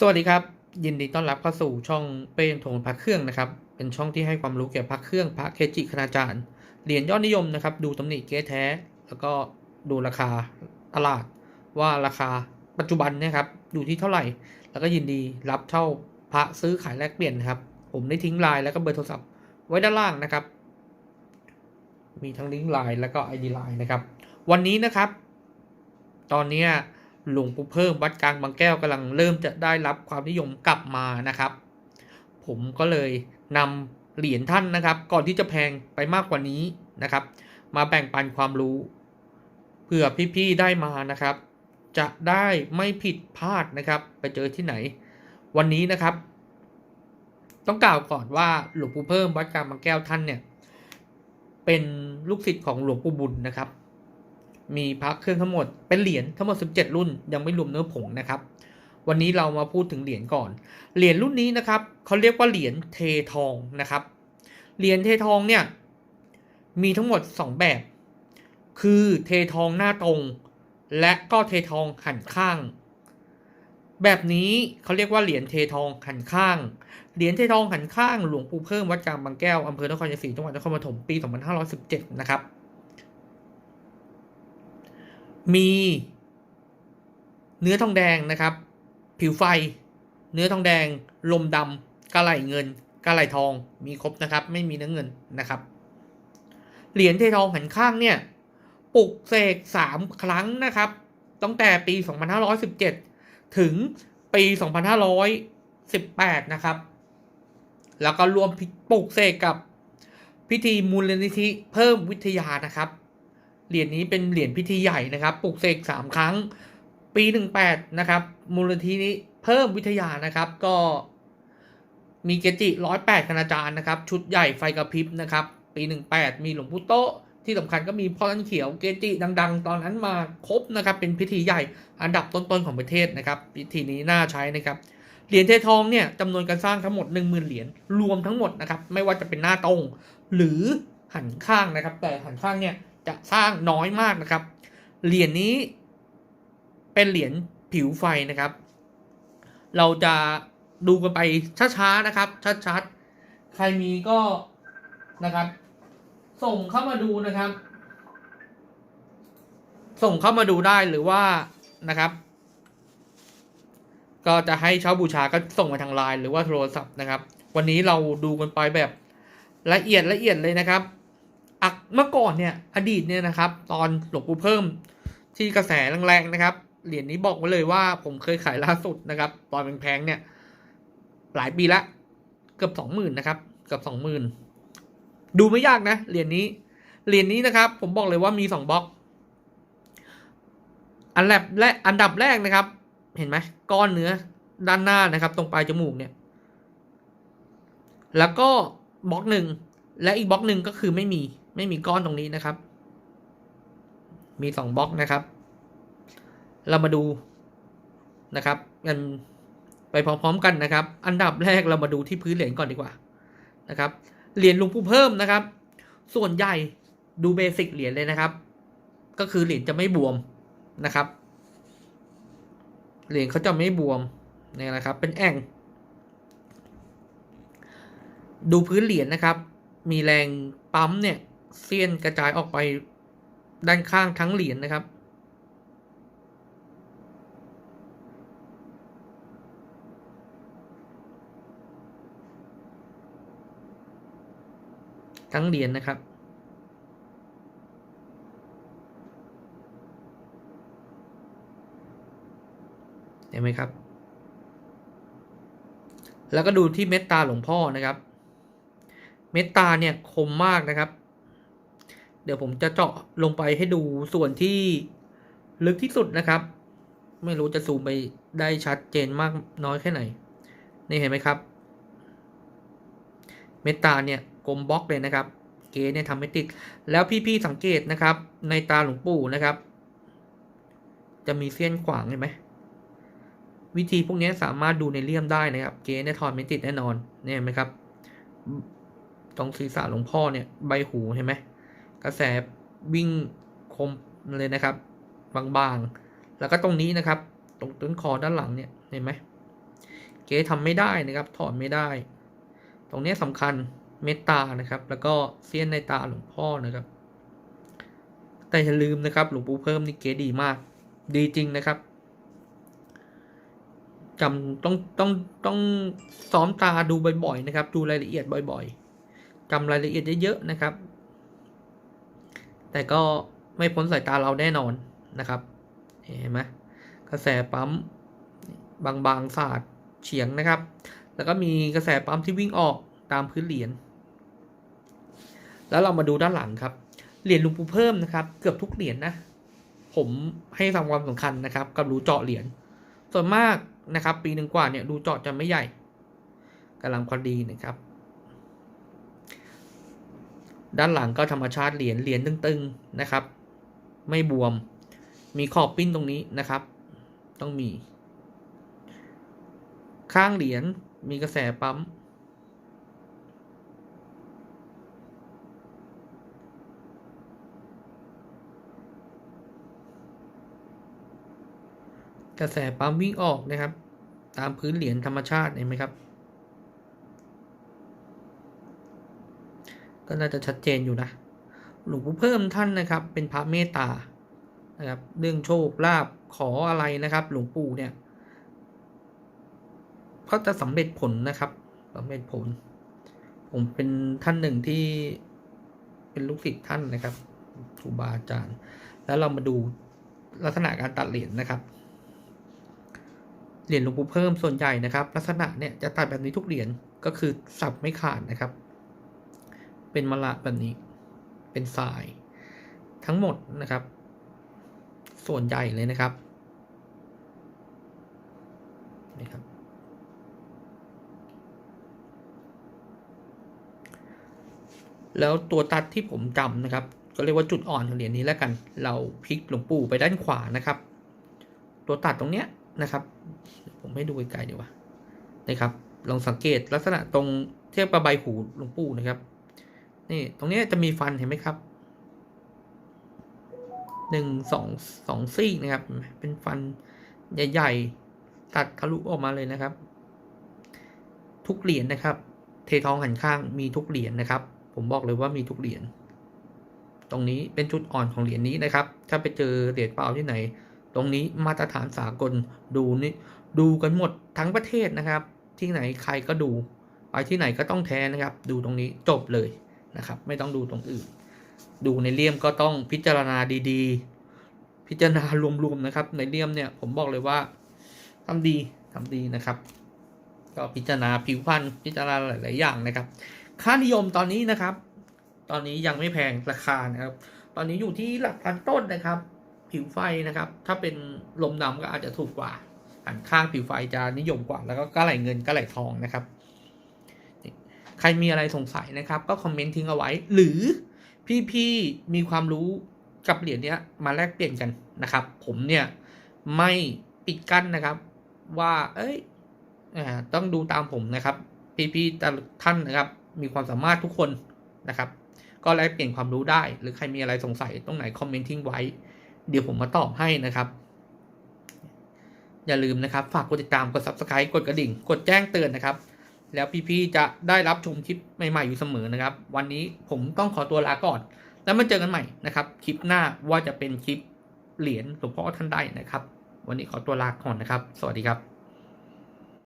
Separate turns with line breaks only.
สวัสดีครับ ยินดีต้อนรับเข้าสู่ช่องเป้งทนพระเครื่องนะครับ เป็นช่องที่ให้ความรู้เกี่ยวกับพระเครื่องพระเคจิคณาจารย์เหรียญยอดนิยมนะครับ ดูตำหนิเก๊แท้ แล้วก็ดูราคาตลาดว่าราคาปัจจุบันนะครับอยู่ที่เท่าไหร่ แล้วก็ยินดีรับเช่าพระซื้อขายแลกเปลี่ยนนะครับ ผมได้ทิ้งไลน์แล้วก็เบอร์โทรศัพท์ไว้ด้านล่างนะครับ มีทั้งลิงก์ไลน์แล้วก็ ID ไลน์นะครับ วันนี้นะครับ ตอนเนี้ย หลวงปู่เพิ่มวัดกลางบางแก้วกำลังเริ่มจะได้รับความนิยมกลับมานะครับ ผมก็เลยนำเหรียญท่านนะครับ ก่อนที่จะแพงไปมากกว่านี้นะครับ มาแบ่งปันความรู้เผื่อพี่ๆได้มานะครับ จะได้ไม่ผิดพลาดนะครับ ไปเจอที่ไหน วันนี้นะครับ ต้องกล่าวก่อนว่าหลวงปู่เพิ่มวัดกลางบางแก้วท่านเนี่ย เป็นลูกศิษย์ของหลวงปู่บุญนะครับ มีพระเครื่องทั้งหมดเป็นเหรียญทั้งหมด 17 รุ่น ยังไม่รวมเนื้อผงนะครับ วันนี้เรามาพูดถึงเหรียญก่อน เหรียญรุ่นนี้นะครับเขาเรียกว่าเหรียญเททองนะครับ เหรียญเททองเนี่ยมีทั้งหมด 2 แบบ คือเททองหน้าตรง และก็เททองหันข้าง แบบนี้เขาเรียกว่าเหรียญเททองหันข้าง เหรียญเททองหันข้างหลวงปู่เพิ่มวัดกลางบางแก้วอำเภอนครชัยศรีจังหวัดนครปฐมปี 2517 นะครับ มีเนื้อทองแดงนะครับ ผิวไฟ เนื้อทองแดง ลมดำกระไหลเงินกระไหลทองมีครบนะครับ ไม่มีเนื้อเงินนะครับ เหรียญเททองหันข้างเนี่ยปลุกเสกสามครั้งนะครับตั้งแต่ปี 2517 ถึงปี 2518 นะครับ แล้วก็รวมปลุกเสกกับพิธีมูลนิธิเพิ่มวิทยานะครับ เหรียญนี้เป็นเหรียญพิธีใหญ่นะครับปลุกเสกสามครั้ง ปีหนึ่งแปดนะครับ มูลนิธินี้เพิ่มวิทยานะครับก็มีเกจิร้อยแปดคณาจารย์นะครับ ชุดใหญ่ไฟกระพริบนะครับ ปีหนึ่งแปดมีหลวงปู่โตที่สำคัญก็มีพ่อท่านเขียวเกจิดัง ๆ ตอนนั้นมาครบนะครับ เป็นพิธีใหญ่อันดับต้นๆของประเทศนะครับ พิธีนี้น่าใช้นะครับเหรียญเททองเนี่ยจำนวนการสร้างทั้งหมด 1 0,000 เหรียญรวมทั้งหมดนะครับ ไม่ว่าจะเป็นหน้าตรง หรือหันข้างนะครับ แต่หันข้างเนี่ย จะสร้างน้อยมากนะครับ เหรียญนี้เป็นเหรียญผิวไฟนะครับ เราจะดูกันไปช้าๆนะครับ ชัดๆ ใครมีก็นะครับ ส่งเข้ามาดูนะครับ ส่งเข้ามาดูได้หรือว่านะครับ ก็จะให้เช่าบูชาก็ส่งมาทางไลน์หรือว่าโทรศัพท์นะครับ วันนี้เราดูกันไปแบบละเอียดละเอียดเลยนะครับ อักเมื่อก่อนเนี่ยอดีตเนี่ยนะครับ ตอนหลวงปู่เพิ่มที่กระแสแรงๆนะครับ เหรียญนี้บอกไว้เลยว่าผมเคยขายล่าสุดนะครับ ตอนแพงๆเนี่ย หลายปีละ เกือบสองหมื่นนะครับ เกือบสองหมื่นดูไม่ยากนะเหรียญนี้เหรียญนี้นะครับ ผมบอกเลยว่ามีสองบล็อก อันแรกและอันดับแรกนะครับ เห็นไหมก้อนเนื้อด้านหน้านะครับ ตรงปลายจมูกเนี่ย แล้วก็บล็อกหนึ่งและอีกบล็อกหนึ่งก็คือไม่มี ไม่มีก้อนตรงนี้นะครับ มีสองบล็อกนะครับ เรามาดูนะครับกันไปพร้อมๆกันนะครับ อันดับแรกเรามาดูที่พื้นเหรียญก่อนดีกว่านะครับ เหรียญลวงปู่เพิ่มนะครับ ส่วนใหญ่ดูเบสิกเหรียญเลยนะครับ ก็คือเหรียญจะไม่บวมนะครับ เหรียญเขาจะไม่บวมเนี่ยนะครับ เป็นแอ่ง ดูพื้นเหรียญนะครับ มีแรงปั๊มเนี่ย เสี้ยนกระจายออกไปด้านข้างทั้งเหรียญนะครับ ทั้งเหรียญนะครับเห็นไหมครับ แล้วก็ดูที่เม็ดตาหลวงพ่อนะครับ เม็ดตาเนี่ยคมมากนะครับ เดี๋ยวผมจะเจาะลงไปให้ดูส่วนที่ลึกที่สุดนะครับ ไม่รู้จะซูมไปได้ชัดเจนมากน้อยแค่ไหน นี่เห็นไหมครับ เมตาเนี่ยกลมบล็อกเลยนะครับ เกเนี่ยทำไม่ติด แล้วพี่ๆสังเกตนะครับ ในตาหลวงปู่นะครับ จะมีเส้นขวางเห็นไหมวิธีพวกนี้สามารถดูในเลี่ยมได้นะครับ เกเนี่ยถอดไม่ติดแน่นอนเนี่ยเห็นไหมครับ ตรงศีรษะหลวงพ่อเนี่ยใบหูเห็นไหม กระแสวิ่งคมเลยนะครับ บางๆ แล้วก็ตรงนี้นะครับ ตรงต้นคอด้านหลังเนี่ยเห็นไหมเก๊ทำไม่ได้นะครับ ถอนไม่ได้ ตรงนี้ยสำคัญเมตตานะครับ แล้วก็เสี้ยนในตาหลวงพ่อนะครับ แต่อย่าลืมนะครับหลวงปู่เพิ่มนี่เก๋ดีมาก ดีจริงนะครับจำต้องต้องต้องซ้อมตาดูบ่อยๆนะครับ ดูรายละเอียดบ่อย ๆจำรายละเอียดเยอะๆนะครับ แต่ก็ไม่พ้นสายตาเราแน่นอนนะครับ เห็นไหมกระแสปั๊มบางๆสาดเฉียงนะครับ แล้วก็มีกระแสปั๊มที่วิ่งออกตามพื้นเหรียญ แล้วเรามาดูด้านหลังครับ เหรียญลวงปู่เพิ่มนะครับ เกือบทุกเหรียญนะผมให้ความสำคัญนะครับ กับรูเจาะเหรียญ ส่วนมากนะครับ ปีหนึ่งกว่าเนี่ยรูเจาะจะไม่ใหญ่กำลังพอดีนะครับ ด้านหลังก็ธรรมชาติเหรียญเหรียญตึงๆนะครับ ไม่บวม มีขอบปิ้นตรงนี้นะครับ ต้องมี ข้างเหรียญมีกระแสปั๊ม กระแสปั๊มวิ่งออกนะครับ ตามพื้นเหรียญธรรมชาติเห็นไหมครับ ก็น่าจะชัดเจนอยู่นะ หลวงปู่เพิ่มท่านนะครับ เป็นพระเมตตานะครับ เรื่องโชคลาภขออะไรนะครับ หลวงปู่เนี่ยก็จะสำเร็จผลนะครับสำเร็จผล ผมเป็นท่านหนึ่งที่เป็นลูกศิษย์ท่านนะครับครูบาอาจารย์ แล้วเรามาดูลักษณะการตัดเหรียญนะครับ เหรียญหลวงปู่เพิ่มส่วนใหญ่นะครับ ลักษณะเนี่ยจะตัดแบบนี้ทุกเหรียญก็คือสับไม่ขาดนะครับ เป็นมะละแบบนี้ เป็นสาย ทั้งหมดนะครับ ส่วนใหญ่เลยนะครับนี่ครับ แล้วตัวตัดที่ผมจำนะครับ ก็เรียกว่าจุดอ่อนของเหรียญนี้แล้วกัน เราพลิกหลวงปู่ไปด้านขวานะครับ ตัวตัดตรงเนี้ยนะครับ ผมให้ดูไกลๆดีกว่านะครับ ลองสังเกตลักษณะตรงเทียบกับใบหูหลวงปู่นะครับ นี่ตรงนี้จะมีฟันเห็นไหมครับหนึ่งสองสองซี่นะครับ เป็นฟันใหญ่ๆ ตัดทะลุออกมาเลยนะครับ ทุกเหรียญนะครับ เททองหันข้างมีทุกเหรียญนะครับ ผมบอกเลยว่ามีทุกเหรียญตรงนี้เป็นจุดอ่อนของเหรียญนี้นะครับ ถ้าไปเจอเหรียญเปล่าที่ไหน ตรงนี้มาตรฐานสากลดูนี่ดูกันหมดทั้งประเทศนะครับ ที่ไหนใครก็ดู ไปที่ไหนก็ต้องแท้นะครับ ดูตรงนี้จบเลย นะครับ ไม่ต้องดูตรงอื่น ดูในเลี่ยมก็ต้องพิจารณาดีๆ พิจารณารวมๆนะครับ ในเลี่ยมเนี่ยผมบอกเลยว่าทำดีทำดีนะครับ ก็พิจารณาผิวพรรณพิจารณาหลาย ๆ อย่างนะครับ ค่านิยมตอนนี้นะครับ ตอนนี้ยังไม่แพงราคานะครับ ตอนนี้อยู่ที่หลักพันต้นนะครับ ผิวไฟนะครับ ถ้าเป็นลมดำก็อาจจะถูกกว่าหันข้างผิวไฟจะนิยมกว่า แล้วก็กระไหลเงินกระไหลทองนะครับ ใครมีอะไรสงสัยนะครับ ก็คอมเมนต์ทิ้งเอาไว้ หรือพี่ๆมีความรู้กับเหรียญเนี้ยมาแลกเปลี่ยนกันนะครับ ผมเนี่ยไม่ปิดกั้นนะครับ ว่า เอ้ยต้องดูตามผมนะครับ พี่ๆแต่ท่านนะครับ มีความสามารถทุกคนนะครับ ก็แลกเปลี่ยนความรู้ได้ หรือใครมีอะไรสงสัยตรงไหนคอมเมนต์ทิ้งไว้ เดี๋ยวผมมาตอบให้นะครับอย่าลืมนะครับ ฝากกดติดตาม กด subscribe กดกระดิ่ง กดแจ้งเตือนนะครับ แล้วพี่ๆจะได้รับชมคลิปใหม่ๆอยู่เสมอนะครับ วันนี้ผมต้องขอตัวลาก่อน แล้วมาเจอกันใหม่นะครับคลิปหน้าว่าจะเป็นคลิปเหรียญหลวงพ่อท่านได้นะครับ วันนี้ขอตัวลาก่อนนะครับ สวัสดีครับ